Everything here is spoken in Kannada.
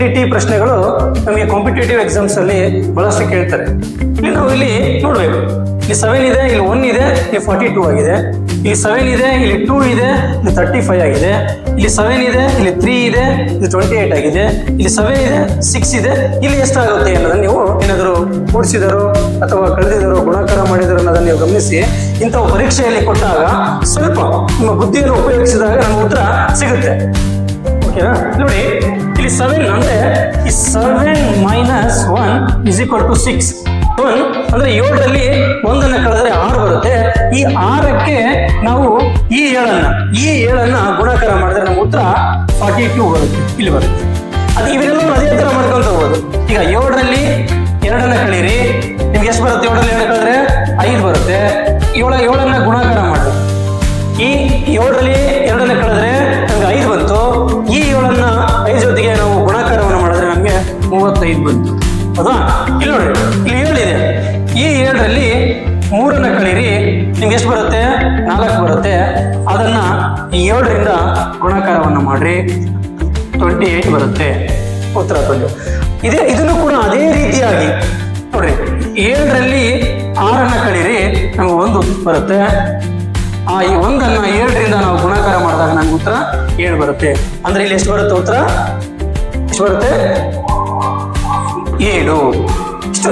ಟಿ ಟಿ ಪ್ರಶ್ನೆಗಳು ನಮಗೆ ಕಾಂಪಿಟೇಟಿವ್ ಎಕ್ಸಾಮ್ಸ್ ಅಲ್ಲಿ ಬಹಳಷ್ಟು ಕೇಳ್ತಾರೆ. ನಾವು ಇಲ್ಲಿ ನೋಡ್ಬೇಕು. ಇಲ್ಲಿ ಸೆವೆನ್ ಇದೆ, ಇಲ್ಲಿ ಒನ್ ಇದೆ, ಇಲ್ಲಿ ಫಾರ್ಟಿ ಟೂ ಆಗಿದೆ. ಇಲ್ಲಿ ಸೆವೆನ್ ಇದೆ, ಇಲ್ಲಿ ಟೂ ಇದೆ, ಇಲ್ಲಿ ತರ್ಟಿ ಫೈವ್ ಆಗಿದೆ. ಇಲ್ಲಿ ಸೆವೆನ್ ಇದೆ, ಇಲ್ಲಿ ತ್ರೀ ಇದೆ, ಇಲ್ಲಿ ಟ್ವೆಂಟಿ ಏಟ್ ಆಗಿದೆ. ಇಲ್ಲಿ ಸೆವೆನ್ ಇದೆ ಸಿಕ್ಸ್ ಇದೆ. ಇಲ್ಲಿ ಎಷ್ಟಾಗುತ್ತೆ ಅನ್ನೋದನ್ನ ನೀವು ಏನಾದರೂ ಕೂಡಿಸಿದರೋ ಅಥವಾ ಕಳೆದಿದರೋ, ಗುಣಾಕಾರ ಮಾಡಿದರು ಅನ್ನೋದನ್ನ ನೀವು ಗಮನಿಸಿ. ಇಂಥ ಪರೀಕ್ಷೆಯಲ್ಲಿ ಕೊಟ್ಟಾಗ ಸ್ವಲ್ಪ ನಿಮ್ಮ ಬುದ್ಧಿಯನ್ನು ಉಪಯೋಗಿಸಿದಾಗ ನಮ್ಮ ಉತ್ತರ ಸಿಗುತ್ತೆ. ಓಕೆನಾ ನೋಡಿ ಸೆವೆನ್ ಅಂದ್ರೆ ಈ seven minus one is equal to six one ಅಂದ್ರೆ ಏಳರಲ್ಲಿ ಒಂದನ್ನ ಕಳೆದ್ರೆ ಆರು ಬರುತ್ತೆ. ಈ ಆರಕ್ಕೆ ನಾವು ಈ ಏಳನ್ನ ಈ ಏಳನ್ನ ಗುಣಾಕಾರ ಮಾಡಿದ್ರೆ ನಮ್ಮ ಉತ್ತರ ಫಾರ್ಟಿ ಟೂ ಬರುತ್ತೆ. ಇಲ್ಲಿ ಬರುತ್ತೆ. ಅದು ಇವೆಲ್ಲ ಅದೇ ತರ ಮಾಡ್ಕೊಂತ ಹೋಗೋದು. ಈಗ ಏಳರಲ್ಲಿ ಎರಡನ್ನ ಕಳೀರಿ ನಿಮ್ಗೆ ಎಷ್ಟು ಬರುತ್ತೆ ಏಳರಲ್ಲಿ ಎರಡು ಕಳೆದ್ರೆ? ಐದು ಬರುತ್ತೆ. ಏಳ, ಏಳನ್ನ ಗುಣಾಕಾರ ಮಾಡಿ ಈ ಏಳರಲ್ಲಿ ಎರಡನ್ನ ಮೂವತ್ತೈದು ಬಂತು. ಹೌದಾ ಇಲ್ಲಿ ನೋಡಿ, ಇಲ್ಲಿ ಏಳಿದೆ ಈ ಏಳರಲ್ಲಿ ಮೂರನ್ನ ಕಳೀರಿ, ನಿಮ್ಗೆ ಎಷ್ಟು ಬರುತ್ತೆ? ನಾಲ್ಕು ಬರುತ್ತೆ. ಅದನ್ನ ಏಳರಿಂದ ಗುಣಾಕಾರವನ್ನು ಮಾಡ್ರಿ. ಟ್ವೆಂಟಿ ಏಟ್ ಬರುತ್ತೆ. ಉತ್ತರ ಬಂದು ಇದೇ, ಇದನ್ನು ಕೂಡ ಅದೇ ರೀತಿಯಾಗಿ ನೋಡ್ರಿ. ಏಳರಲ್ಲಿ ಆರನ್ನ ಕಳೀರಿ, ನಮ್ಗೆ ಒಂದು ಬರುತ್ತೆ. ಆ ಈ ಒಂದನ್ನ ಏಳರಿಂದ ನಾವು ಗುಣಾಕಾರ ಮಾಡಿದಾಗ ನಮ್ಗೆ ಉತ್ತರ ಏಳು ಬರುತ್ತೆ. ಅಂದ್ರೆ ಇಲ್ಲಿ ಎಷ್ಟು ಬರುತ್ತೆ ಉತ್ತರ? ಎಷ್ಟು ಬರುತ್ತೆ? ಏಳು. ಇಷ್ಟು